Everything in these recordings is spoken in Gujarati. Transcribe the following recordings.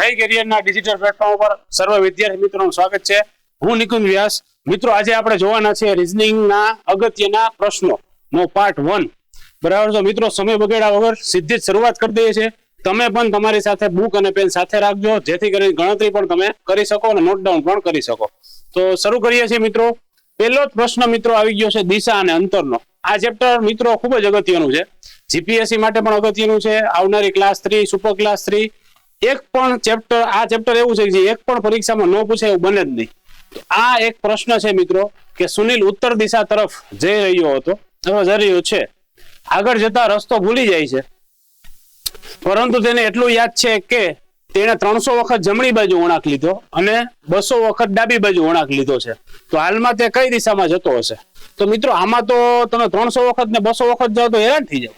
જય કેરિયરના ડિજિટલ પ્લેટફોર્મ ઉપર સર્વ વિદ્યાર્થી મિત્રોનું સ્વાગત છે. હું નિકુંજ વ્યાસ. મિત્રો, આજે આપણે જોવાના છે રિઝનિંગના અગત્યના પ્રશ્નો. નો પાર્ટ વન બરાબર તો મિત્રો, સમય બગાડ્યા વગર સીધી જ શરૂઆત કરી દઈએ છીએ. તમે પણ તમારી સાથે બુક અને પેન સાથે રાખજો, જેથી કરીને ગણતરી પણ તમે કરી શકો અને નોટ ડાઉન પણ કરી શકો. તો શરૂ કરીએ છીએ મિત્રો. પહેલો જ પ્રશ્ન મિત્રો આવી ગયો છે દિશા અને અંતરનો. આ ચેપ્ટર મિત્રો ખૂબ જ અગત્યનું છે. જીપીએસસી માટે પણ અગત્યનું છે. આવનારી class three super class three એક પણ ચેપ્ટર આ ચેપ્ટર એવું છે કે એક પણ પરીક્ષામાં ન પૂછે એવું બને જ નહીં. આ એક પ્રશ્ન છે મિત્રો, કે સુનિલ ઉત્તર દિશા તરફ જઈ રહ્યો હતો અથવા જઈ રહ્યો છે. આગળ જતા રસ્તો ભૂલી જાય છે. પરંતુ તેને એટલું યાદ છે કે તેણે ત્રણસો વખત જમણી બાજુ વળાંક લીધો અને બસો વખત ડાબી બાજુ વળાંક લીધો છે. તો હાલમાં તે કઈ દિશામાં જતો હશે? તો મિત્રો, આમાં તો તમે ત્રણસો વખત ને બસો વખત જાઓ તો હેરાન થઈ જાવ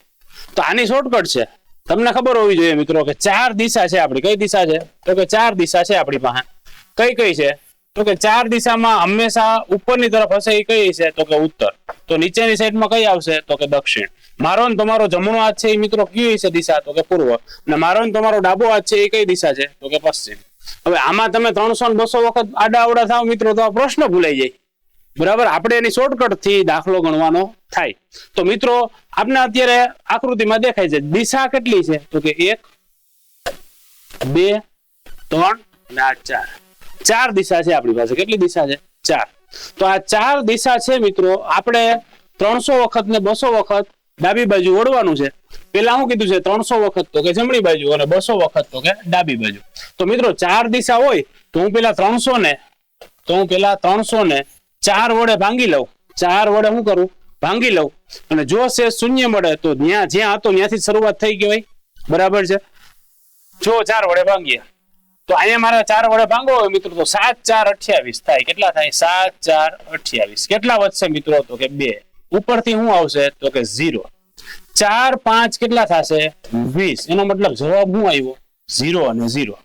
તો આની શોર્ટકટ છે. તમને ખબર હોવી જોઈએ મિત્રો કે ચાર દિશા છે આપણી. કઈ દિશા છે? તો કે ચાર દિશા છે આપણી પાસે. કઈ કઈ છે? તો કે ચાર દિશામાં હંમેશા ઉપરની તરફ હશે એ કઈ છે? તો કે ઉત્તર. તો નીચેની સાઈડમાં કઈ આવશે? તો કે દક્ષિણ. મારો ને તમારો જમણો હાથ છે એ મિત્રો કઈ છે દિશા? તો કે પૂર્વ. અને મારો ને તમારો ડાબો હાથ છે એ કઈ દિશા છે? તો કે પશ્ચિમ. હવે આમાં તમે ત્રણસો ને બસો વખત આડા અવડા થાવ મિત્રો, તો આ પ્રશ્ન ભૂલાઈ જાય. બરાબર? આપણે એની શોર્ટકટથી દાખલો ગણવાનો થાય. તો મિત્રો, આપને અત્યારે આકૃતિમાં દેખાય છે, દિશા કેટલી છે? તો કે એક, બે, ત્રણ અને આ ચાર. ચાર દિશા છે આપણી પાસે. કેટલી દિશા છે? ચાર. તો આ ચાર દિશા છે મિત્રો, આપણે ત્રણસો વખત ને બસો વખત ડાબી બાજુ વળવાનું છે. પેલા હું કીધું છે? ત્રણસો વખત તો કે જમણી બાજુ અને બસો વખત તો કે ડાબી બાજુ. તો મિત્રો, ચાર દિશા હોય, તો હું પેલા ત્રણસો ને, તો હું પેલા ત્રણસો ને ચાર વડે ભાંગી લઉં. ચાર વડે શું કરું? ભાંગી લઉં. અને જો છે શૂન્ય મળે તો જ્યાં જ્યાં હતો ત્યાંથી શરૂઆત થઈ ગઈ હોય. બરાબર છે? જો ચાર વડે ભાંગીએ. તો અહીંયા મારા ચાર વડે ભાંગો હોય મિત્રો, તો સાત ચાર અઠ્યાવીસ થાય. કેટલા થાય? સાત ચાર અઠ્યાવીસ. કેટલા વધશે મિત્રો? તો કે બે. ઉપરથી શું આવશે તો કે ઝીરો. ચાર પાંચ કેટલા થશે? વીસ. એનો મતલબ જવાબ શું આવ્યો ઝીરો અને ઝીરો.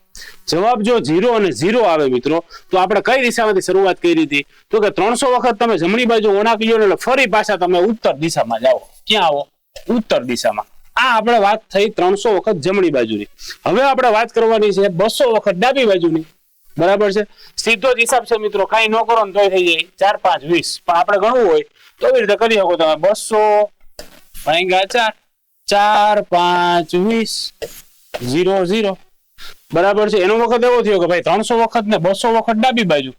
જવાબ જો ઝીરો અને ઝીરો આવે મિત્રો, તો આપણે કઈ દિશામાંથી શરૂઆત કરી હતી? તો કે ત્રણસો વખત તમે જમણી બાજુ વળાંક લ્યો એટલે ફરી પાછા તમે ઉત્તર દિશામાં જાઓ. ક્યાં આવો? ઉત્તર દિશામાં. આ આપણે વાત થઈ ત્રણસો વખત જમણી બાજુની. હવે આપણે વાત કરવાની છે બસો વખત ડાબી બાજુની. બરાબર છે? સીધો જ હિસાબ છે મિત્રો, કઈ ન કરો ને તોય થઈ જાય. ચાર, પાંચ, વીસ. પણ આપણે ગણવું હોય, તો એવી રીતે કરી શકો તમે. બસો, ભાંગ્યા ચાર ચાર, પાંચ, વીસ, ઝીરો ઝીરો. બરાબર છે. એનો વખત એવો થયો કે ભાઈ ત્રણસો વખત ને બસો વખત ડાબી બાજુ.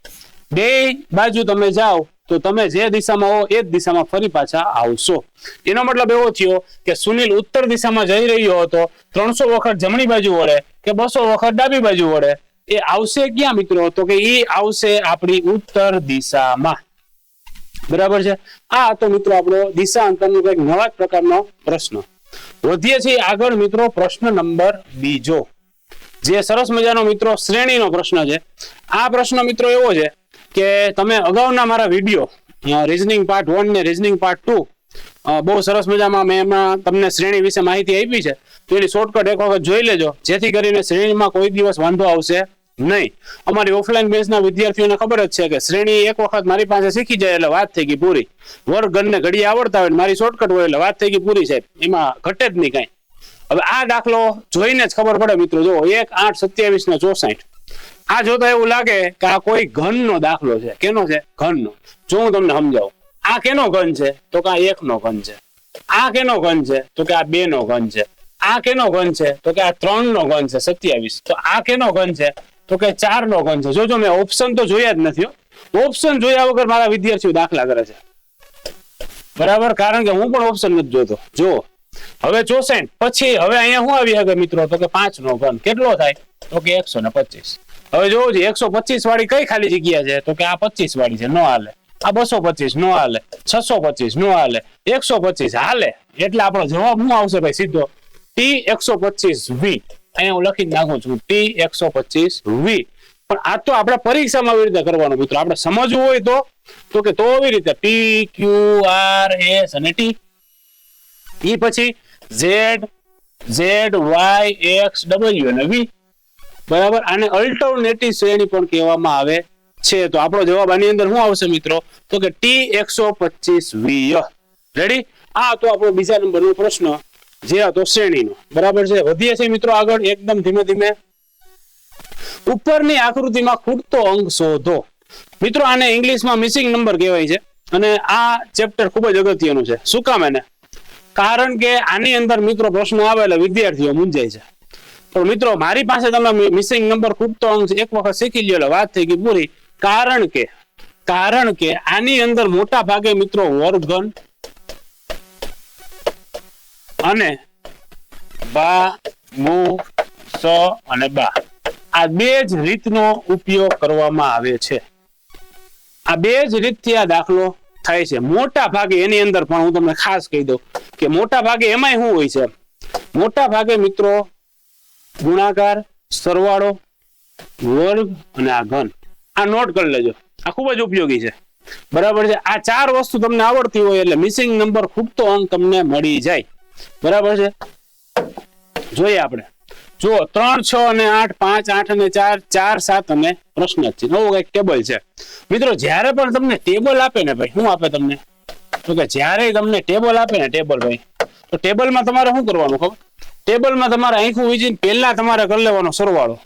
બે બાજુ તમે જાઓ તો તમે જે દિશામાં હો એ જ દિશામાં ફરી પાછા આવશો. એનો મતલબ એવો થયો કે સુનિલ ઉત્તર દિશામાં જઈ રહ્યો હતો. ત્રણસો વખત જમણી બાજુ વળે કે બસો વખત ડાબી બાજુ વળે? એ આવશે ક્યાં મિત્રો? તો કે એ આવશે આપણી ઉત્તર દિશામાં. બરાબર છે? આ તો મિત્રો આપણો દિશા અંતરનો કંઈક નવા પ્રકારનો પ્રશ્ન. વધીએ છીએ આગળ મિત્રો પ્રશ્ન નંબર બીજો. જે સરસ મજાનો મિત્રો શ્રેણીનો પ્રશ્ન છે. આ પ્રશ્ન મિત્રો એવો છે કે તમે અગાઉના મારા વીડિયો રીઝનિંગ પાર્ટ વન ને રીઝનિંગ પાર્ટ ટુ બહુ સરસ મજામાં મેં એમાં તમને શ્રેણી વિશે માહિતી આપી છે. તો એની શોર્ટકટ એક વખત જોઈ લેજો, જેથી કરીને શ્રેણીમાં કોઈ દિવસ વાંધો આવશે નહીં. અમારી ઓફલાઈન બેઝના વિદ્યાર્થીઓને ખબર જ છે કે શ્રેણી એક વખત મારી પાસે શીખી જાય એટલે વાત થઈ ગઈ પૂરી. વર્ગ ગણને ઘડી આવડતા હોય મારી શોર્ટકટ હોય એટલે વાત થઈ ગઈ પૂરી સાહેબ. એમાં ઘટે જ નહીં કાંઈ. હવે આ દાખલો જોઈને જ ખબર પડે મિત્રો. જો એક આઠ સત્યાવીસ ને ચોસાઠ. આ જોતા એવું લાગે કે આ કોઈ ઘનનો દાખલો છે. કેનો છે? ઘનનો. જો હું તમને સમજાવું. આ કેનો ઘન છે? તો કે આ એકનો ઘન છે. આ કેનો ઘન છે? તો કે આ બે નો ઘન છે. આ કેનો ઘન છે? તો કે આ ત્રણ નો ઘન છે, સત્યાવીસ. તો આ કેનો ઘન છે? તો કે ચાર નો ઘન છે. જોજો મેં ઓપ્શન તો જોયા જ નથી ઓપ્શન જોયા વગર મારા વિદ્યાર્થીઓ દાખલા કરે છે. બરાબર? કારણ કે હું પણ ઓપ્શન નથી જોતો. જો હવે ચોસઠ પછી હવે અહીંયા શું આવી શકે મિત્રો? તો કે પાંચ નો ઘન. કેટલો થાય? તો કે એકસો ને પચીસ. હવે જોવું છે, એકસો પચીસ વાળી કઈ ખાલી જગ્યા છે? તો કે આ પચીસ વાળી છે, નો હાલે. આ બસો પચીસ, નો હાલે. છસો પચીસ, નો હાલે. એકસો પચીસ, હાલે. એટલે આપણો જવાબ શું આવશે ભાઈ? સીધો. ટી એકસો પચીસ વી અહીંયા હું લખી નાખું છું. ટી એકસો પચીસ વી પણ આ તો આપણે પરીક્ષામાં આવી રીતે કરવાનું મિત્રો. આપણે સમજવું હોય તો. તો કે તો આવી રીતે. પી ક્યુ આર એસ અને ટી ઈ પછી Z Z Y X W અને વી બરાબર? આને અલ્ટરનેટિવ શ્રેણી પણ કહેવામાં આવે છે. તો આપણો જવાબ આની અંદર શું આવશે મિત્રો? તો કે ટી એકસો પચીસ વી રેડી આ તો આપણો બીજા નંબરનો પ્રશ્ન. જે હતો શ્રેણીનો. બરાબર છે? વધીએ છીએ મિત્રો આગળ. એકદમ ધીમે ધીમે. ઉપરની આકૃતિમાં ખૂટતો અંક શોધો. મિત્રો આને ઇંગ્લિશમાં મિસિંગ નંબર કહેવાય છે. અને આ ચેપ્ટર ખૂબ જ અગત્યનું છે. શું કામ એને? કારણ કે આની અંદર મિત્રો પ્રશ્નો આવે એટલે વિદ્યાર્થીઓ મૂંઝાય છે. પણ મિત્રો, મારી પાસે તમે મિસિંગ નંબર ખૂટતો અંશ એક વખત શીખી લ્યો એટલે વાત થઈ ગઈ પૂરી. કારણ કે કારણ કે આની અંદર મોટા ભાગે મિત્રો વર્ગન અને બા, મુ, સ અને બા આ બે જ રીતનો ઉપયોગ કરવામાં આવે છે. આ બે જ રીતથી આ દાખલો થાય છે. મોટા ભાગે એની અંદર પણ હું તમને ખાસ કહી દઉં કે મોટા ભાગે એમાંય શું હોય છે? મોટા ભાગે મિત્રો, ગુણાકાર, સરવાળો, વર્ગ અને આ ઘન. આ નોટ કરી લેજો. આ ખૂબ જ ઉપયોગી છે. બરાબર છે? આ ચાર વસ્તુ તમને આવડતી હોય એટલે મિસિંગ નંબર ખૂટતો અંક તમને મળી જાય. બરાબર છે? જોઈએ આપણે. જુઓ, ત્રણ, છ અને આઠ, પાંચ, આઠ અને ચાર ચાર, સાત અને પ્રશ્ન જ છે નવું કંઈક ટેબલ છે. મિત્રો, જ્યારે પણ તમને ટેબલ આપે ને ભાઈ, શું આપે તમને? તો કે જ્યારે તમને ટેબલ આપે ને ટેબલ ભાઈ, તો ટેબલમાં તમારે શું કરવાનું ખબર? ટેબલમાં તમારે આંખું વીજીને પહેલા તમારે કરી લેવાનો સરવાળો.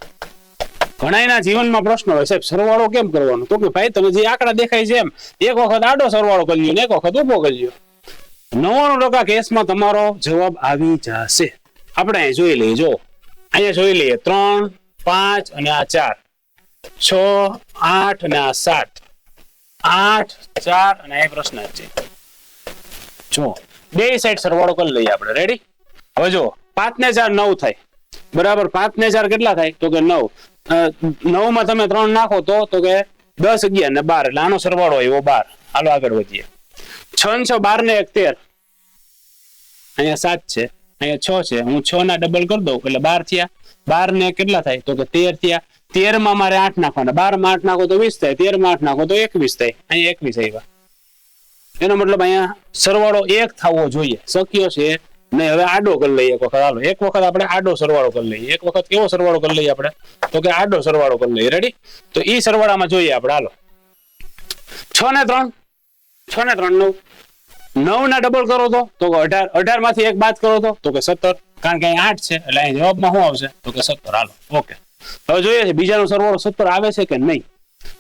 ઘણાના જીવનમાં પ્રશ્ન હોય, સાહેબ, સરવાળો કેમ કરવાનો? તો કે, ભાઈ, તમે જે આંકડા દેખાય છે એમ, એક વખત આડો સરવાળો કરી લ્યો ને એક વખત ઊભો કરી લ્યો. નવ્વાણું ટકા કેસમાં તમારો જવાબ આવી જશે. આપણે જોઈ લઈએ જો અહીંયા જોઈ લઈએ, ત્રણ, પાંચ અને આ ચાર. છ, આઠ અને આ સાત. આઠ, ચાર અને આ પ્રશ્ન છે. જો બે સાઈડ સરવાળો કરી લઈએ આપણે. રેડી હવે જો પાંચ ને ચાર નવ થાય. બરાબર, પાંચ ને ચાર કેટલા થાય? તો કે નવ. નવમાં તમે ત્રણ નાખો તો તો કે દસ અગિયાર ને બાર. એટલે આનો સરવાળો એવો બાર. હાલો આગળ વધીએ. છ ને છ, બાર ને એક તેર અહીંયા સાત છે. અહીંયા છ છે. હું છ ના ડબલ કરી દઉં, એટલે બાર થયા. બાર ને કેટલા થાય? તો કે તેર થયા. તેરમાં મારે આઠ નાખવાના. બારમાં આઠ નાખો તો વીસ થાય. તેરમાં આઠ નાખો તો એકવીસ થાય. અહીંયા એકવીસ આવ્યા. એનો મતલબ અહીંયા સરવાળો એક થવો જોઈએ. શક્ય છે. નહીં, હવે આડો કરી લઈએ એક વખત. હાલો, એક વખત આપણે આડો સરવાળો કરી લઈએ. એક વખત કેવો સરવાળો કરી લઈએ આપણે? તો કે આડો સરવાળો કરી લઈએ. રેડી તો ઈ સરવાળામાં જોઈએ આપણે. હાલો. છ ને ત્રણ. છ ને ત્રણ નવ નવ ના ડબલ કરો તો? તો કે અઢાર અઢારમાંથી એક બાદ કરો તો? તો કે સત્તર. કારણ કે અહીં આઠ છે, એટલે અહીં જવાબમાં શું આવશે? તો કે સત્તર. હાલો. ઓકે હવે જોઈએ છે, બીજાનો સરવાળો સત્તર આવે છે કે નહીં?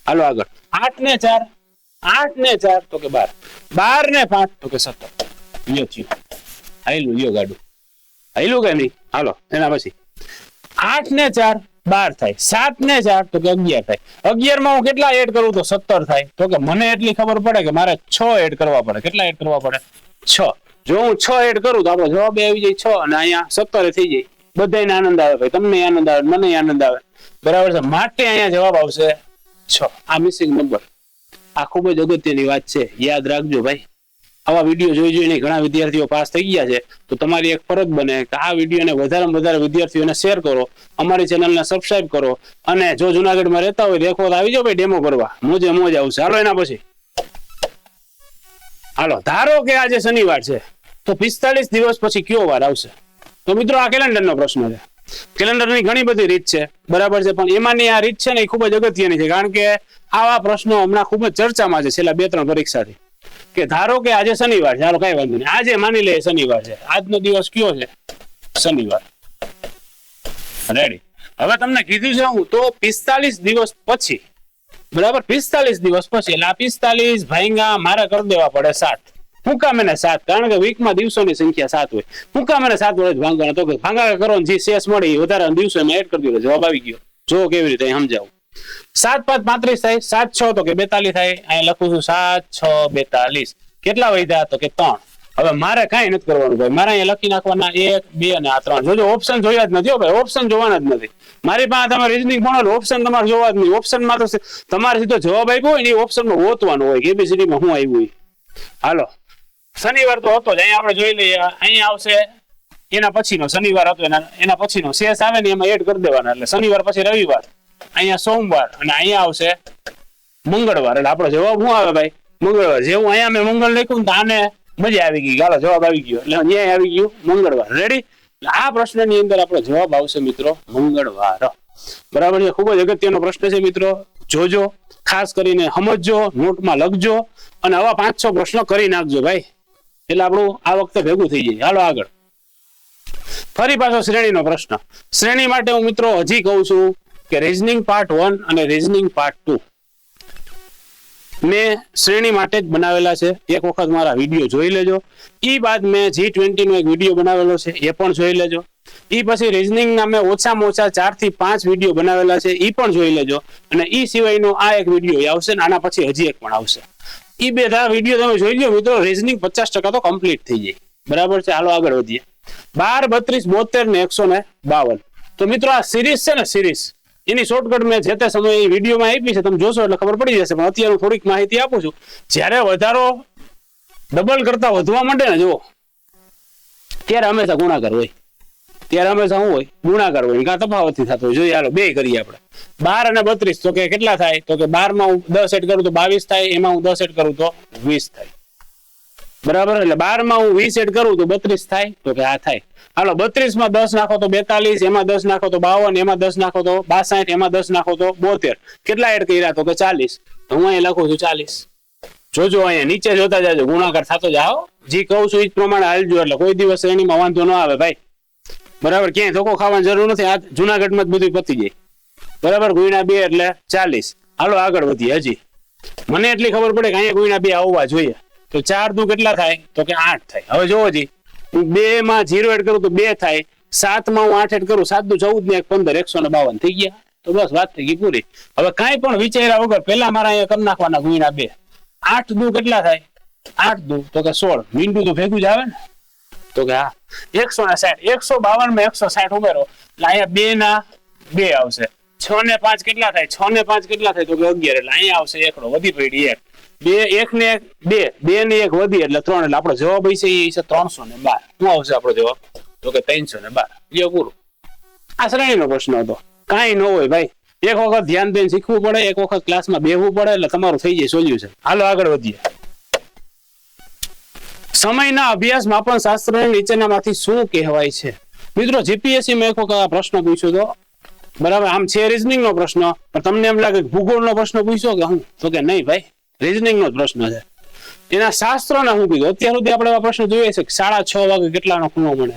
હાલો આગળ. આઠ ને ચાર. આઠ ને ચાર, તો કે બાર. બાર ને પાંચ, તો કે સત્તર. યો થયું હાઈલું યો ગાડું. હાઈલું કે નહીં? હાલો, એના પછી. આઠ ને ચાર બાર થાય. સાત ને ચાર તો કે અગિયાર થાય. અગિયારમાં હું કેટલા એડ કરું તો સત્તર થાય. તો કે મને એટલી ખબર પડે કે મારે છ એડ કરવા પડે. કેટલા એડ કરવા પડે? છ. જો હું છ એડ કરું તો આપણો જવાબ આવી જાય છ અને અહીંયા સત્તર થઈ જાય. બધાને આનંદ આવે ભાઈ. તમને આનંદ આવે, મને આનંદ આવે. બરાબર છે? માટે અહીંયા જવાબ આવશે છ. આ મિસિંગ નંબર આ ખૂબ જ અગત્યની વાત છે. યાદ રાખજો ભાઈ. આવા વીડિયો જોઈ જોઈને ઘણા વિદ્યાર્થીઓ પાસ થઈ ગયા છે. તો તમારી એક ફરજ બને કે આ વિડીયોને વધારેમાં વધારે વિદ્યાર્થીઓને શેર કરો, અમારી ચેનલને સબસ્ક્રાઇબ કરો અને જો જુનાગઢમાં રહેતા હોય તો આવી જાઓ ભાઈ ડેમો કરવા. મોજે મોજ આવશે હાલો એના પછી. હાલો, ધારો કે આજે શનિવાર છે, તો પિસ્તાલીસ દિવસ પછી કયો વાર આવશે? તો મિત્રો આ કેલેન્ડરનો પ્રશ્ન છે. કેલેન્ડરની ઘણી બધી રીત છે, બરાબર છે, પણ એમાંની આ રીત છે ને એ ખૂબ જ અગત્યની છે, કારણ કે આવા પ્રશ્નો હમણાં ખૂબ જ ચર્ચામાં છે, છેલ્લા બે ત્રણ પરીક્ષાથી. કે ધારો કે આજે શનિવાર હાલો કઈ વાંધો નહીં. આજે માની લે શનિવાર છે. આજનો દિવસ કયો છે? શનિવાર. રેડી હવે તમને કીધું છે હું, તો પિસ્તાલીસ દિવસ પછી, બરાબર? પિસ્તાલીસ દિવસ પછી, એટલે આ પિસ્તાલીસ ભાઈંગા મારે કરી દેવા પડે સાત. હું કામ એને સાત? કારણ કે વીકમાં દિવસોની સંખ્યા સાત હોય. હું કામ એને સાત વડે ભાંગવાના તો ભાંગા કરો જે શેષ મળે એ વધારે દિવસો એમાં એડ કરી દીધો. જવાબ આવી ગયો. જો કેવી રીતે સમજાવું. સાત પાંચ પાંત્રીસ થાય, સાત છ તો કે બેતાલીસ થાય. અહીં લખું છું સાત છ બેતાલીસ. કેટલા વધ્યા તો કે ત્રણ. હવે મારે કાંઈ નથી કરવાનું ભાઈ. મારે અહીંયા લખી નાખવાના એક, બે અને આ ત્રણ. જોજો ઓપ્શન જોયા જ નથી હો ભાઈ. ઓપ્શન જોવાના જ નથી. મારી પાસે તમે રીઝનિંગ ભણો ઓપ્શન તમારે જોવા જ નહીં ઓપ્શનમાં તો તમારે સીધો જવાબ આપ્યો હોય ને એ ઓપ્શનમાં ગોતવાનું હોય. એબીસીડીમાં શું આવ્યું હાલો. શનિવાર તો હતો જ. અહીંયા આપણે જોઈ લઈએ. અહીંયા આવશે. એના પછીનો શનિવાર હતો. એના એના પછીનો શેષ આવે ને એમાં એડ કરી દેવાના. એટલે શનિવાર પછી રવિવાર. અહીંયા સોમવાર અને અહીંયા આવશે મંગળવાર. એટલે આપણો જવાબ શું આવે ભાઈ? મંગળવાર. જેવું અહીંયા મેં મંગળ લખ્યું તો આને મજા આવી ગઈ. ગાલો જવાબ આવી ગયો. એટલે અહીંયા આવી ગયું મંગળવાર. રેડી આ પ્રશ્નની અંદર આપણો જવાબ આવશે મિત્રો મંગળવાર. બરાબર છે? ખૂબ જ અગત્યનો પ્રશ્ન છે મિત્રો. જોજો. ખાસ કરીને સમજજો, નોટમાં લખજો અને આવા પાંચ છ પ્રશ્નો કરી નાખજો ભાઈ. એટલે આપણું આ વખતે ભેગું થઈ જાય. હાલો આગળ. ફરી પાછો શ્રેણીનો પ્રશ્ન. શ્રેણી માટે હું મિત્રો હજી કહું છું કે રીઝનિંગ પાર્ટ વન અને રીઝનિંગ પાર્ટ ટુ મેં શ્રેણી માટે જ બનાવેલા છે. એક વખત મારા વીડિયો જોઈ લેજો. ઈ બાદ મેં જી ટ્વેન્ટીનો એક વીડિયો બનાવેલો છે. એ પણ જોઈ લેજો. એ પછી રિઝનિંગના મેં ઓછામાં ઓછા ચારથી પાંચ વીડિયો બનાવેલા છે. એ પણ જોઈ લેજો. અને એ સિવાયનો આ એક વીડિયો આવશે ને આના પછી હજી એક પણ આવશે. એ બધા વીડિયો તમે જોઈ લો મિત્રો. રીઝનિંગ પચાસ ટકા તો કમ્પ્લીટ થઈ જાય. બરાબર છે? હાલો આગળ વધીએ. બાર, બત્રીસ, બોતેર ને એકસો ને બાવન. તો મિત્રો આ સિરીઝ છે ને સિરીઝ? એની શોર્ટકટ મેં જે તે સમયે વિડીયોમાં આપી છે, તમે જોશો એટલે ખબર પડી જશે. પણ અત્યારે થોડીક માહિતી આપું છું. જ્યારે વધારો ડબલ કરતા વધવા માટે ને, જુઓ. ત્યારે હંમેશા ગુણાકાર હોય. ત્યારે હંમેશા શું હોય? ગુણાકાર હોય. કાં તફાવતથી થતો હોય. જોઈએ, હાલો, બે કરીએ આપણે. બાર અને બત્રીસ, તો કે કેટલા થાય? તો કે બારમાં હું દસ એડ કરું તો બાવીસ થાય, એમાં હું દસ એડ કરું તો વીસ થાય. બરાબર? એટલે બારમાં હું વીસ એડ કરું તો બત્રીસ થાય? તો કે આ થાય. હાલો બત્રીસમાં દસ નાખો તો બેતાલીસ, એમાં દસ નાખો તો બાવન, એમાં દસ નાખો તો બાસાઠ, એમાં દસ નાખો તો બોતેર. કેટલા એડ કર્યા તો કે ચાલીસ? તો હું અહીંયા લખું છું ચાલીસ. જોજો અહીંયા, નીચે જોતા જાજો, ગુણાકાર થતો જાઓ જે કહું છું, એ પ્રમાણે હાલજો. એટલે કોઈ દિવસ શ્રેણીમાં વાંધો ન આવે ભાઈ. બરાબર? ક્યાંય ધોકો ખાવાની જરૂર નથી. આ જુનાગઢમાં જ બધું પતી જાય. બરાબર? ગુણ્યા બે એટલે ચાલીસ. હાલો, આગળ વધીએ હજી. મને એટલી ખબર પડે કે અહીંયા ગુણ્યા બે આવવા જોઈએ. તો ચાર દુ કેટલા થાય? તો કે આઠ થાય. હવે જોવો જી. હું બે માં જીરો એડ કરું તો બે થાય. સાતમાં હું આઠ એડ કરું, સાત દુ ચૌદ ને એક પંદર, એકસો ને બાવન થઈ ગયા. તો બસ વાત થઈ ગઈ પૂરી. હવે કાંઈ પણ વિચાર્યા વગર પેલા મારા અહીંયા કરી નાખવાના ગુણ્યા બે. આઠ દુ કેટલા થાય? આઠ દુ. તો કે સોળ. મીંડું તો ભેગું જ આવે ને. તો કે હા. એકસો ને સાઠ. એકસો બાવનમાં એકસો સાઠ ઉમેરો. એટલે અહીંયા બે ના બે આવશે. છ ને પાંચ કેટલા થાય? છ ને પાંચ કેટલા થાય? તો કે અગિયાર. એટલે અહીંયા આવશે એકડો. વધી પડી એક. બે, એક ને એક, બે બે ને એક વધી એટલે ત્રણ, એટલે આપણો જવાબ હશે એ છે ત્રણસો ને બાર. શું આવશે આપણો જવાબ? તો કે ત્રણસો ને બાર. લ્યો પૂરું. આ શ્રેણીનો પ્રશ્ન હતો. કાંઈ ન હોય ભાઈ. એક વખત ધ્યાન દઈને શીખવું પડે, એક વખત ક્લાસમાં બેહવું પડે, એટલે તમારું થઈ જાય સોલ્યુશન હાલો આગળ વધીએ. સમયના અભ્યાસ માપન શાસ્ત્ર નીચેનામાંથી શું કહેવાય છે? મિત્રો જીપીએસસી માં એક વખત આ પ્રશ્ન પૂછ્યો તો બરાબર, આમ છે રિઝનિંગ નો પ્રશ્ન, પણ તમને એમ લાગે ભૂગોળ નો પ્રશ્ન પૂછ્યો કે હું? તો કે નહીં ભાઈ. રીઝનિંગ નો જ પ્રશ્ન છે. એના શાસ્ત્રોના હું કીધું. અત્યાર સુધી આપણે આ પ્રશ્ન જોઈએ છે કે સાડા છ વાગે કેટલાનો ખૂણો મળે?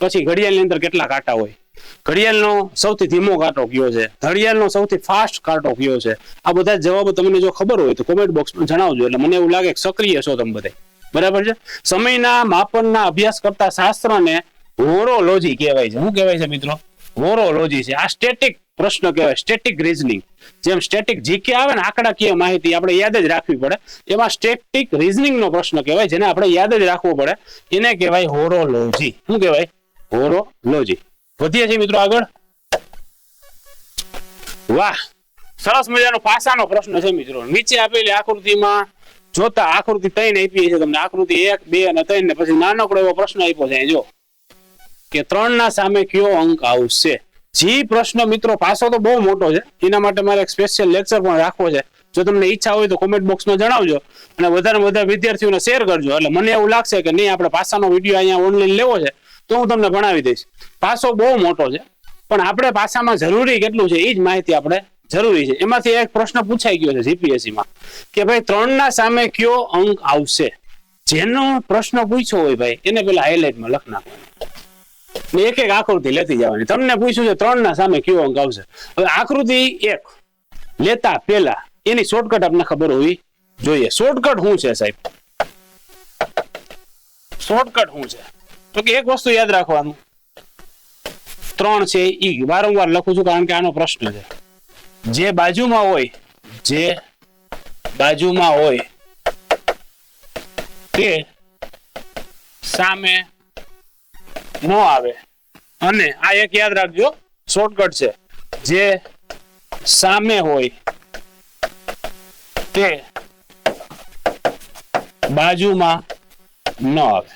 પછી ઘડિયાળની અંદર કેટલા કાંટા હોય? ઘડિયાળનો સૌથી ધીમો કાંટો કયો છે? ઘડિયાળનો સૌથી ફાસ્ટ કાંટો કયો છે? આ બધા જવાબો તમને જો ખબર હોય તો કોમેન્ટ બોક્સમાં જણાવજો. એટલે મને એવું લાગે કે સક્રિય છો તમે બધા. બરાબર છે? સમયના માપનના અભ્યાસ કરતા શાસ્ત્રને હોરોલોજી કહેવાય છે. શું કહેવાય છે મિત્રો? હોરોલોજી છે. આ સ્ટેટિક પ્રશ્ન કહેવાય સ્ટેટિક રીઝનિંગ જેમ સ્ટેટિક જીકે આવે ને આંકડાકીય માહિતી આપણે યાદ જ રાખવી પડે. એમાં સ્ટેટિક રીઝનિંગનો પ્રશ્ન કહેવાય, જેને આપણે યાદ જ રાખવો પડે. એને કહેવાય હોરોલોજી શું કહેવાય? હોરોલોજી વધીએ છીએ મિત્રો આગળ. વાહ! સરસ મજાનો પાસાનો પ્રશ્ન છે મિત્રો. નીચે આપેલી આકૃતિમાં જોતા આકૃતિ ત્રણ આપી છે. તમને આકૃતિ એક, બે અને ત્રણ ને પછી નાનકડો એવો પ્રશ્ન આપ્યો છે. જો કે ત્રણ ના સામે કયો અંક આવશે? જી પ્રશ્ન મિત્રો, પાસો તો બહુ મોટો છે. એના માટે મારે એક સ્પેશિયલ લેક્ચર પણ રાખવો છે. જો તમને ઈચ્છા હોય તો કોમેન્ટ બોક્સમાં જણાવજો અને વધારે વધારે વિદ્યાર્થીઓને શેર કરજો. એટલે મને એવું લાગશે કે નહીં, આપણે પાસાનો વીડિયો અહીંયા ઓનલાઈન લેવો છે, તો હું તમને ભણાવી દઈશ. પાસો બહુ મોટો છે, પણ આપણે પાસામાં જરૂરી કેટલું છે એ જ માહિતી આપણે જરૂરી છે. એમાંથી એક પ્રશ્ન પૂછાઈ ગયો છે જીપીએસસીમાં કે ભાઈ ત્રણના સામે કયો અંક આવશે? જેનો પ્રશ્ન પૂછ્યો હોય ભાઈ, એને પેલા હાઇલાઇટમાં લખ નાખવાનો એક એક આકૃતિ લેતી જવાની. તમને પૂછ્યું છે ત્રણ ના સામે કયો અંક આવશે. હવે આકૃતિ એક લેતા પેલા એની શોર્ટકટ આપને ખબર હોવી જોઈએ. શોર્ટકટ શું છે સાહેબ? શોર્ટકટ શું છે? તો કે એક વસ્તુ યાદ રાખવાનું. ત્રણ છે ઈ. વારંવાર લખું છું કારણ કે આનો પ્રશ્ન છે. જે બાજુમાં હોય, જે બાજુમાં હોય તે સામે ન આવે. અને આ એક યાદ રાખજો શોર્ટકટ છે. જે સામે હોય તે બાજુમાં ન આવે.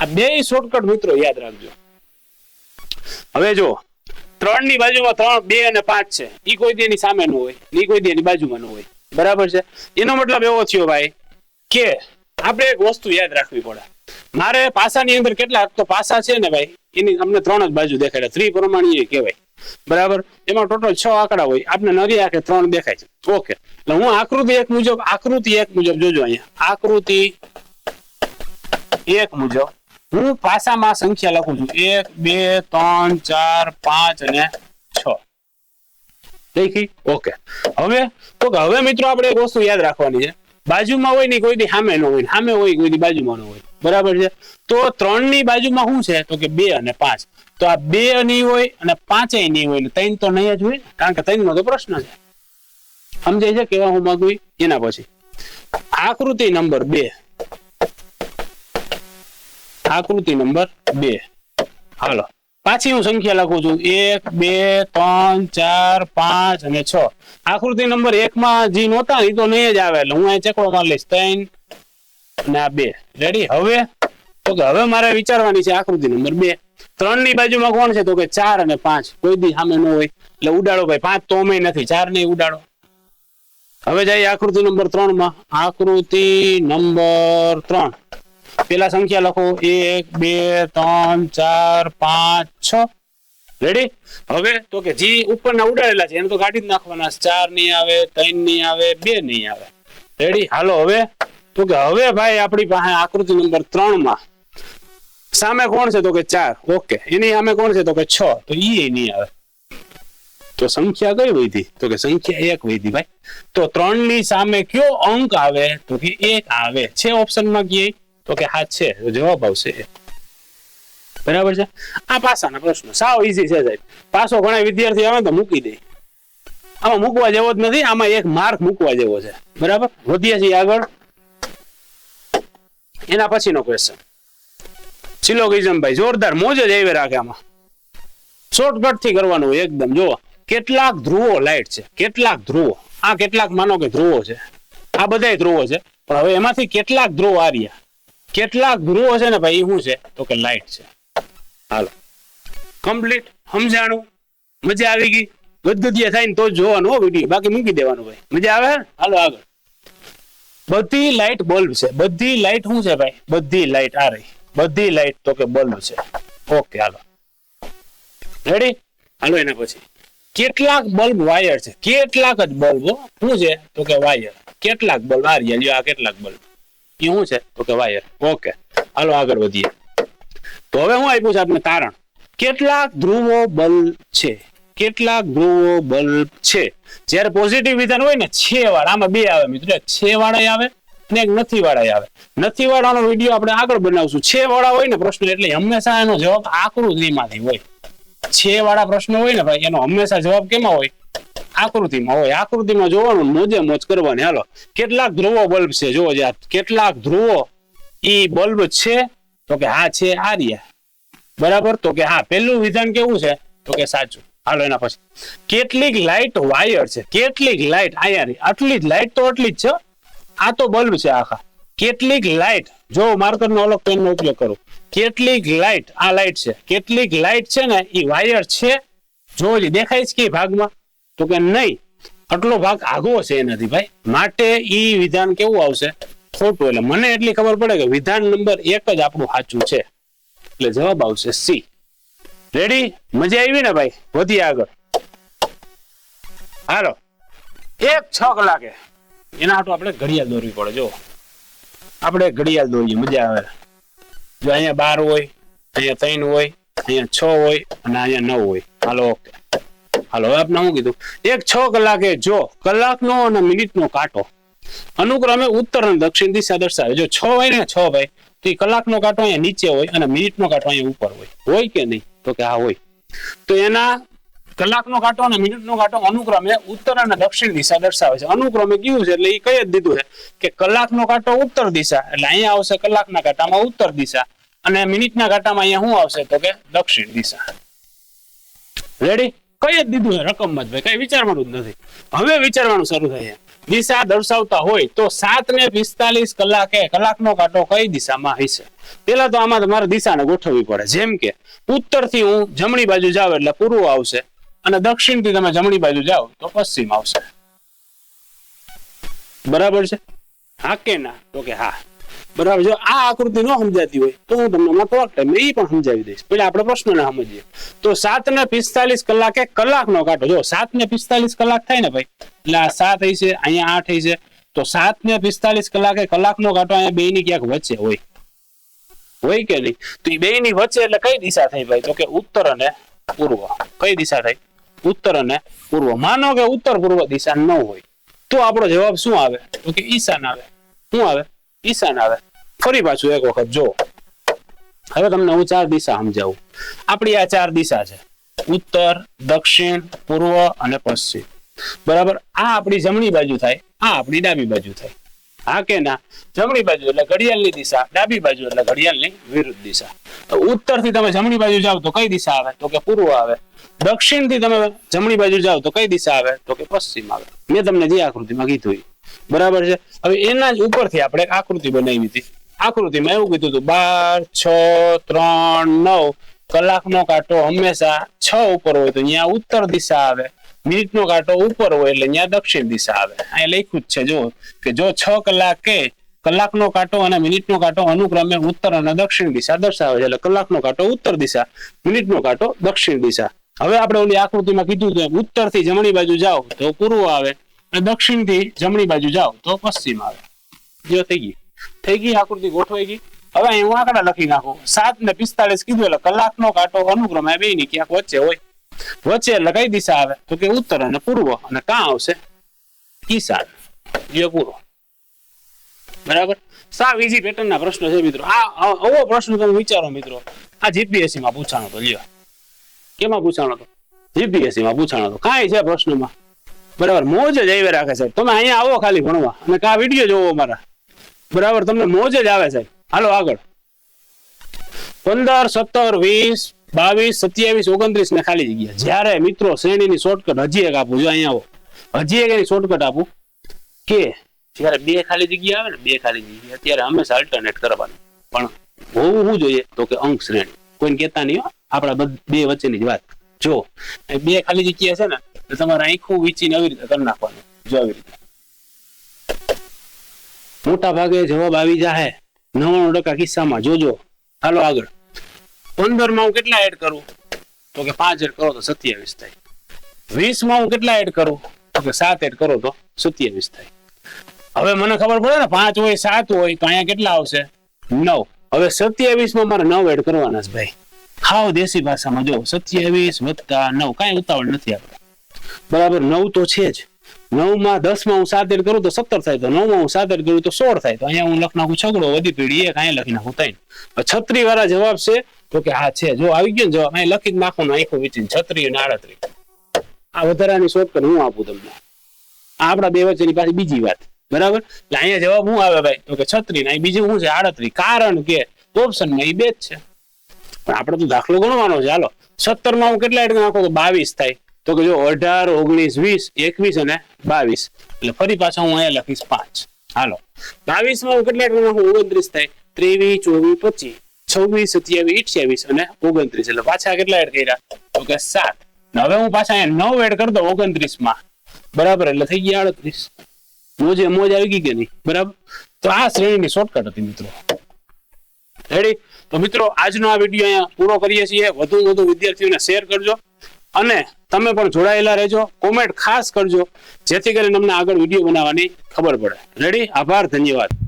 આ બે શોર્ટકટ મિત્રો યાદ રાખજો. હવે જો ત્રણની બાજુમાં ત્રણ, બે અને પાંચ છે. એ કોઈ દેની સામે નું હોય, ઈ કોઈ દેની બાજુમાં નું હોય. બરાબર છે? એનો મતલબ એવો થયો ભાઈ, કે આપણે એક વસ્તુ યાદ રાખવી પડે. મારે પાસાની અંદર કેટલા તો પાસા છે ને ભાઈ, એની અમને ત્રણ જ બાજુ દેખાય ત્રિપ્રમાણીય કહેવાય. બરાબર? એમાં ટોટલ છ આંકડા હોય. આપણે નરી આંખે ત્રણ દેખાય છે. ઓકે. એટલે હું આકૃતિ એક મુજબ, આકૃતિ એક મુજબ જોજો અહીંયા. આકૃતિ એક મુજબ હું પાસામાં સંખ્યા લખું છું. એક, બે, ત્રણ, ચાર, પાંચ અને છ. દેખી? ઓકે. હવે, તો હવે મિત્રો આપણે એક વસ્તુ યાદ રાખવાની છે. બાજુમાં હોય ને કોઈ દી સામે ન હોય સામે હોય કોઈ દી બાજુમાં ન હોય. બરાબર છે? તો ત્રણની બાજુમાં શું છે? તો કે બે અને પાંચ. તો આ બે નહીં હોય અને પાંચેય નહીં હોય. ત્રણ તો નહીં જ હોય, કારણ કે ત્રણ નો તો પ્રશ્ન છે. સમજાય છે? કેવા હું માંગુ એના પછી. આકૃતિ નંબર બે. આકૃતિ નંબર બે. હાલો. પાછી હું સંખ્યા લખું છું. એક, બે, ત્રણ, ચાર, પાંચ અને છ. આકૃતિ નંબર એક માં જે નહોતા એ તો નહીં જ આવે. એટલે હું અહીં ચેકડો મારી લઈશ. ત્રણ અને આ બે. રેડી હવે? તો કે હવે મારે વિચારવાની છે આકૃતિ નંબર બે. ત્રણની બાજુમાં કોણ છે? તો કે ચાર અને પાંચ. કોઈ દી સામે ન હોય. એટલે ઉડાડો ભાઈ પાંચ તો અમે નથી. ચાર ને ઉડાડો. હવે જઈએ આકૃતિ નંબર ત્રણમાં આકૃતિ નંબર ત્રણ. પેલા સંખ્યા લખો. એક બે ત્રણ ચાર પાંચ છ. રેડી હવે તો કે જે ઉપરના ઉડાડેલા છે એને તો કાઢી જ નાખવાના ચાર નહીં આવે ત્રણ નહીં આવે બે નહીં આવે. રેડી હાલો હવે. તો કે હવે ભાઈ આપણી પાસે આકૃતિ નંબર ત્રણમાં સામે કોણ છે તો કે ચાર? ઓકે. એની સામે કોણ છે તો કે છ? તો ઈ નહીં આવે. તો સંખ્યા કઈ વધી? તો કે સંખ્યા એક વધી ભાઈ. તો ત્રણની સામે કયો અંક આવે? તો કે એક આવે. છે ઓપ્શનમાં ક્યાંય? તો કે હા, છે. જવાબ આવશે. બરાબર છે? આ પાસાના પ્રશ્નો. સાવ ઈઝી છે સાહેબ. પાસો ઘણા વિદ્યાર્થી આવે તો મૂકી દે. આમાં મૂકવા જેવો જ નથી, આમાં એક માર્ક મૂકવા જેવો છે. બરાબર? વધીએ છીએ આગળ. એના પછીનો ક્વેશ્ચન સિલોગિઝમ ભાઈ જોરદાર મોજ જ આવી રાખે આમાં. શોર્ટકટથી કરવાનું એકદમ. જો કેટલાક ધ્રુવો લાઈટ છે. કેટલાક ધ્રુવો. આ કેટલાક માનો કે ધ્રુવો છે. આ બધાય ધ્રુવો છે. પણ હવે એમાંથી કેટલાક ધ્રુવો આવ્યા કેટલાક ધ્રુવો છે ને ભાઈ શું છે? તો કે લાઈટ છે. હાલો. કમ્પ્લીટ સમજાણું? મજા આવી ગઈ? ગદગદિયા થાય ને તો જોવાનું હો વીડિયો બાકી મૂકી દેવાનું ભાઈ. મજા આવે? હાલો આગળ. બધી લાઈટ બલ્બ છે. બધી લાઈટ શું છે ભાઈ? બધી લાઈટ, આ રહી. બધી લાઈટ તો કે બલ્બ છે. ઓકે, હાલો. રેડી હાલો એના પછી. કેટલાક બલ્બ વાયર છે. કેટલાક જ બલ્બ શું છે? તો કે વાયર. કેટલાક બલ્બ, આ રહ્યા આ કેટલાક બલ્બ. એ શું છે? તો કે વાયર. ઓકે. હાલો આગળ વધીએ. તો હવે હું આપ્યું છે આપણે તારણ. કેટલાક ધ્રુવો બલ્બ છે. કેટલાક ગ્રુવો બલ્બ છે? જ્યારે પોઝિટિવ વિધાન હોય ને, છે વાળા, આમાં બે આવે મિત્રો. છે વાળા આવે અને એક નથી વાળા આવે. નથી વાળાનો વીડિયો આપણે આગળ બનાવશું. છે વાળા હોય ને પ્રશ્ન એટલે હંમેશા એનો જવાબ આકૃતિમાંથી હોય. છે વાળા પ્રશ્ન હોય ને ભાઈ, એનો હંમેશા જવાબ કેમાં હોય? આકૃતિમાં હોય. આકૃતિમાં જોવાનું મોજે મોજ કરવાની. હાલો. કેટલાક ધ્રુવો બલ્બ છે? જોવો જે કેટલાક ધ્રુવો ઈ બલ્બ છે? તો કે હા, છે આ રહ્યા બરાબર? તો કે હા પેલું વિધાન કેવું છે? તો કે સાચું. હાલો, એના પછી. કેટલીક લાઈટ વાયર છે, કેટલીક લાઈટ અહીંયા આટલી જ લાઈટ તો આટલી જ છે. આ તો બલ્બ છે આખા. કેટલીક લાઈટ જો માર્કર નો અલગ પેન નો ઉપયોગ કરું. કેટલીક લાઈટ આ લાઈટ છે. કેટલીક લાઈટ છે ને એ વાયર છે. જો, દેખાય છે કે ભાગમાં? તો કે નહીં. આટલો ભાગ આગો છે એનાથી ભાઈ. માટે ઈ વિધાન કેવું આવશે? ખોટું. એટલે મને એટલી ખબર પડે કે વિધાન નંબર એક જ આપણું સાચું છે. એટલે જવાબ આવશે સી. રેડી મજા આવી ને ભાઈ? વધી આગળ. હાલો. એક છ કલાકે એના હાટું આપણે ઘડિયાળ દોરવી પડે જો આપણે ઘડિયાળ દોરીએ, મજા આવે. જો અહીંયા બાર હોય, અહીંયા ત્રણ હોય, અહીંયા છ હોય, અને અહીંયા નવ હોય. હાલો, ઓકે. હાલો, હવે આપણે શું કીધું? એક છ કલાકે જો, કલાકનો અને મિનિટનો કાંટો. અનુક્રમે ઉત્તર અને દક્ષિણ દિશા દર્શાવે. જો છ હોય ને, છ ભાઈ, તો એ કલાકનો કાંટો અહીંયા નીચે હોય અને મિનિટનો કાંટો અહીંયા ઉપર હોય. હોય કે નહીં? તો કે હા હોય. તો એના કલાકનો કાંટો અને મિનિટનો કાંટો અનુક્રમે ઉત્તર અને દક્ષિણ દિશા દર્શાવે છે. અનુક્રમે કયું છે? એટલે એ કહી જ દીધું છે કે કલાકનો કાંટો ઉત્તર દિશા. એટલે અહીંયા આવશે કલાકના કાંટામાં ઉત્તર દિશા. અને મિનિટના કાંટામાં અહીંયા શું આવશે? તો કે દક્ષિણ દિશા. રેડી કઈ જ દીધું છે રકમમાં જ ભાઈ કઈ વિચારવાનું જ નથી. હવે વિચારવાનું શરૂ થાય દિશા દર્શાવતા હોય તો સાત ને પિસ્તાલીસ કલાકે કલાકનો કાંટો કઈ દિશામાં હશે? પેલા તો આમાં તમારે દિશાને ગોઠવવી પડે. જેમ કે ઉત્તરથી હું જમણી બાજુ જાવ એટલે પૂર્વ આવશે અને દક્ષિણથી તમે જમણી બાજુ જાઓ તો પશ્ચિમ આવશે. બરાબર છે? હા કે ના? તો કે હા. બરાબર જો આ આકૃતિ ન સમજાતી હોય તો હું તમને હમણાં થોડાક ટાઈમ એ પણ સમજાવી દઈશ. પેલા આપણે પ્રશ્નને સમજીએ. તો સાત ને પિસ્તાલીસ કલાકે કલાકનો કાંટો. જો સાત ને પિસ્તાલીસ કલાક થાય ને ભાઈ, એટલે આ સાત થઈ છે, અહીંયા આઠ હશે તો સાત ને પિસ્તાલીસ કલાકે કલાકનો કાંટો અહીંયા બે ની ક્યાંક વચ્ચે હોય. હોય કે નહીં? તો એ બે ની વચ્ચે એટલે કઈ દિશા થઈ ભાઈ? તો કે ઉત્તર અને પૂર્વ. કઈ દિશા થઈ? ઉત્તર અને પૂર્વ. માનો કે ઉત્તર પૂર્વ દિશા ન હોય, તો આપણો જવાબ શું આવે? તો કે ઈશાન આવે. શું આવે? ઈશાન આવે. ફરી પાછું એક વખત જો હવે તમને હું ચાર દિશા સમજાવું. આપણી આ ચાર દિશા છે. ઉત્તર, દક્ષિણ, પૂર્વ અને પશ્ચિમ. બરાબર? આ આપણી જમણી બાજુ થાય, આ આપણી ડાબી બાજુ થાય. હા કે ના? જમણી બાજુ એટલે ઘડિયાળની દિશા, ડાબી બાજુ એટલે ઘડિયાળની વિરુદ્ધ દિશા. તો ઉત્તરથી તમે જમણી બાજુ જાઓ તો કઈ દિશા આવે? તો કે પૂર્વ આવે. દક્ષિણથી તમે જમણી બાજુ જાઓ તો કઈ દિશા આવે? તો કે પશ્ચિમ આવે. મેં તમને જે આકૃતિમાં કીધું બરાબર છે? હવે એના જ ઉપરથી આપણે આકૃતિ બનાવી હતી. આકૃતિમાં એવું કીધું હતું, બાર, છ, ત્રણ, નવ કલાકનો કાંટો હંમેશા છ ઉપર હોય તો ત્યાં ઉત્તર દિશા આવે. મિનિટનો કાંટો ઉપર હોય એટલે ત્યાં દક્ષિણ દિશા આવે. અહીં લખ્યું જ છે જો કે જો છ કલાકે કલાકનો કાંટો અને મિનિટનો કાંટો અનુક્રમે ઉત્તર અને દક્ષિણ દિશા દર્શાવે છે. એટલે કલાકનો કાંટો ઉત્તર દિશા, મિનિટનો કાંટો દક્ષિણ દિશા. હવે આપણે ઓલી આકૃતિમાં કીધું છે ઉત્તરથી જમણી બાજુ જાઓ તો પૂર્વ આવે અને દક્ષિણથી જમણી બાજુ જાઓ તો પશ્ચિમ આવે. જો થઈ ગઈ. થઈ ગઈ આકૃતિ, ગોઠવાઈ ગઈ. હવે હું આંકડા લખી નાખું. સાત ને પિસ્તાળીસ કીધું એટલે કલાકનો કાંટો અનુક્રમે બે ની ક્યાંક વચ્ચે હોય. વચ્ચે એટલે દિશા આવે તો કે ઉત્તર અને પૂર્વ અને કાં આવશે ઈશાન જે બરાબર સાવ ઈઝી પેટર્ન ના પ્રશ્નો છે મિત્રો આ- આવો પ્રશ્ન તમે વિચારો મિત્રો આ જીપીએસસી માં પૂછાણો તો લ્યો કેમાં પૂછાણો તો જીપીએસસી માં પૂછાણો તો કાંઈ છે પ્રશ્નમાં બરાબર મોજ જ આવી રાખે સાહેબ તમે અહીંયા આવો ખાલી ભણવા અને કા વીડિયો જોવો મારા બરાબર તમને મોજ જ આવે સાહેબ હાલો આગળ પંદર સત્તર વીસ બાવીસ સત્યાવીસ ઓગણત્રીસ ને ખાલી જગ્યા જ્યારે મિત્રો શ્રેણીની શોર્ટકટ હજી એક આપું, જો અહીંયા આવો. હજી એક એની શોર્ટકટ આપું. કે જ્યારે બે ખાલી જગ્યા આવે ને, બે ખાલી જગ્યા, ત્યારે હંમેશા અલ્ટરનેટ કરવાનું. પણ હોવું શું જોઈએ તો કે અંક શ્રેણી. કોઈને કહેતા નહીં હો. આપણા બધ- બે વચ્ચેની જ વાત. જો એ બે ખાલી જગ્યા છે ને, તો તમારે આંખું વીંચીને આવી રીતે કરી નાખવાનું. જો આવી રીતે. મોટા ભાગે જવાબ આવી જાહે. નવ્વાણું ટકા કિસ્સામાં. જોજો. હાલો આગળ. પંદરમાં હું કેટલા એડ કરું? તો કે પાંચ એડ કરો તો સત્યાવીસ થાય. વીસમાં હું કેટલા એડ કરું? તો કે સાત એડ કરો તો સત્યાવીસ થાય. હવે મને ખબર પડે ને, પાંચ હોય, સાત હોય, તો અહીંયા કેટલા આવશે? નવ. હવે સત્યાવીસમાં મારે નવ એડ કરવાના છે ભાઈ. હાવ દેશી ભાષામાં જો, સત્યાવીસ વત્તા નવ, કાંઈ ઉતાવળ નથી આપણે. બરાબર, નવ તો છે જ. નવમાં દસમાં હું સાત એડ કરું તો સત્તર થાય. તો નવમાં હું સાત એડ કરું તો સોળ થાય. તો અહીંયા હું લખ નાખું છગડો, વધી પીડી એક અહીંયા લખી નાખું ત્રણ. છત્રી વાળા જવાબ છે તો કે હા છે. જો આવી ગયો ને જવાબ અહીં લખી જ નાખવાનું આખું વિચીને છત્રી અને આડત્રી આ વધારાની શોધકર હું આપું તમને. આ આપણા બે વચ્ચેની પાછી બીજી વાત. બરાબર? એટલે અહીંયા જવાબ શું આવે ભાઈ? તો કે છત્રી ને બીજું શું છે? આડત્રી કારણ કે ઓપ્શનમાં એ બે જ છે. પણ આપણે તો દાખલો ગણવાનો છે. હાલો. સત્તરમાં હું કેટલા એડ નાખો? તો બાવીસ થાય. તો કે જો અઢાર, ઓગણીસ, વીસ, એકવીસ અને બાવીસ. એટલે ફરી પાછા હું અહીંયા લખીશ પાંચ. હાલો. બાવીસમાં હું કેટલા એડ નાખું? ઓગણત્રીસ થાય. ત્રેવીસ, ચોવીસ, પચીસ. છવ્વીસ સત્યાવીસ અઠ્યાવીસ અને ઓગણત્રીસ. એટલે પાછા કેટલા એડ કર્યા? તો કે સાત. હવે હું પાછા અહીંયા નવ એડ કરી દઉં ઓગણત્રીસમાં બરાબર? એટલે થઈ ગયા અડત્રીસ મોજે મોજ આવી ગઈ કે નહીં? બરાબર? તો આ શ્રેણીની શોર્ટકટ હતી મિત્રો. રેડી તો મિત્રો, આજનો આ વીડિયો અહીંયા પૂરો કરીએ છીએ. વધુ વધુ વિદ્યાર્થીઓને શેર કરજો. અને તમે પણ જોડાયેલા રહેજો. કોમેન્ટ ખાસ કરજો. જેથી કરીને અમને આગળ વીડિયો બનાવવાની ખબર પડે. રેડી આભાર, ધન્યવાદ.